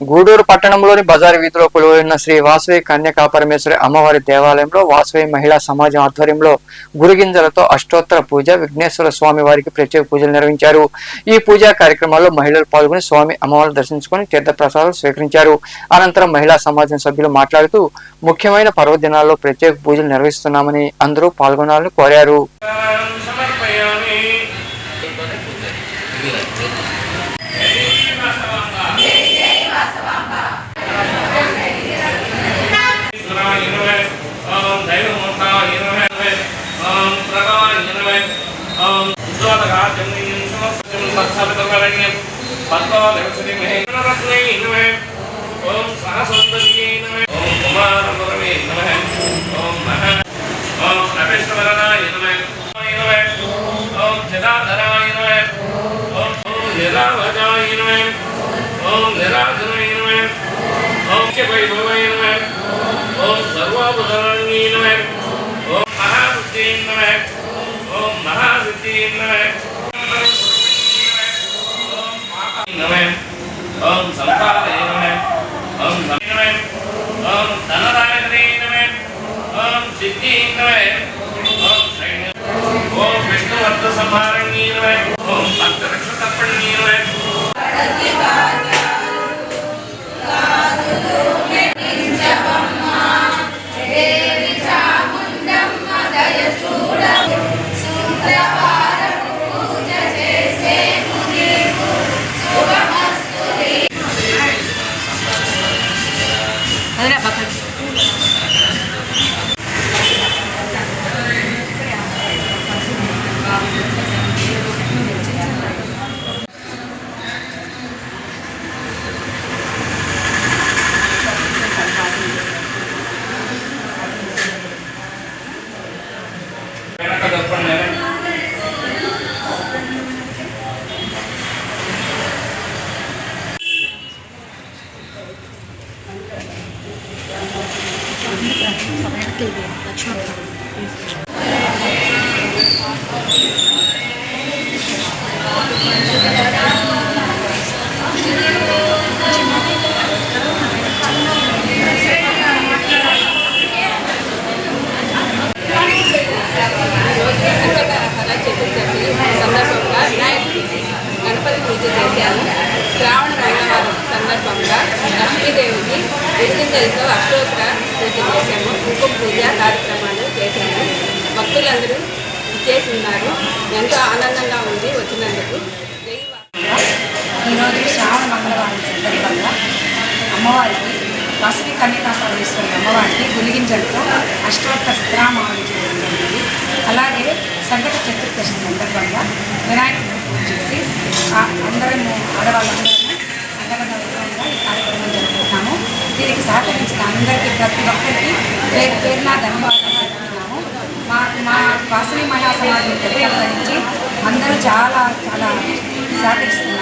గూడూరు పట్టణంలోని బజారు వీధిలో కొలువైన శ్రీ వాసవి కన్యకా పరమేశ్వరి అమ్మవారి దేవాలయంలో వాసవి మహిళా సమాజం ఆధ్వర్యంలో గురుగింజలతో అష్టోత్తర పూజ విఘ్నేశ్వర స్వామి వారికి ప్రత్యేక పూజలు నిర్వహించారు. ఈ పూజా కార్యక్రమాల్లో మహిళలు పాల్గొని స్వామి అమ్మవారిని దర్శించుకొని తీర్థప్రసాదాలు స్వీకరించారు. అనంతరం మహిళా సమాజం సభ్యులు మాట్లాడుతూ ముఖ్యమైన పర్వదినాల్లో ప్రత్యేక పూజలు నిర్వహిస్తున్నామని అందరూ పాల్గొనాలని కోరారు. ओम सहसौन्दर्यै नमः ओम कुमारमरवे नमः ओम नः ओम नवेश्वरनाय नमः नमः ओम जदाधराय नमः ओम निरावजाय नमः ओम निराजनाय नमः ओम के वैभवाय नमः ओम सर्वाभरणाय नमः ओम महाबुद्धये नमः सिद्धि ओम विष्णु संहारणी नमः। వెనక గణపతి పూజ చేశాను. శ్రావణ మంగళవారం సందర్భంగా లక్ష్మీదేవికి విడిగింజలతో అష్టోత్తర పూజ చేశాము కుంకుమ పూజ కార్యక్రమాలు చేశాము భక్తులందరూ చేసి ఉన్నారు. ఎంతో ఆనందంగా ఉంది వచ్చినందుకు. ఈరోజు శ్రావణ మంగళవారం సందర్భంగా అమ్మవారికి వసవి కన్యకా పరమేశ్వరి అమ్మవారికి గులిగింజలతో అష్టోత్తర శతనామావళి చేయడం జరిగింది. అలాగే సంకట చతుర్దశి సందర్భంగా వినాయకుడిని అందరికీ ప్రతి ఒక్కరికి పేరు పేరున ధన్యవాదాలు చెప్తున్నాము. మా మా వాసవి మహాసమాజం ప్రతి నుంచి అందరూ చాలా చాలా సహకరిస్తున్నారు.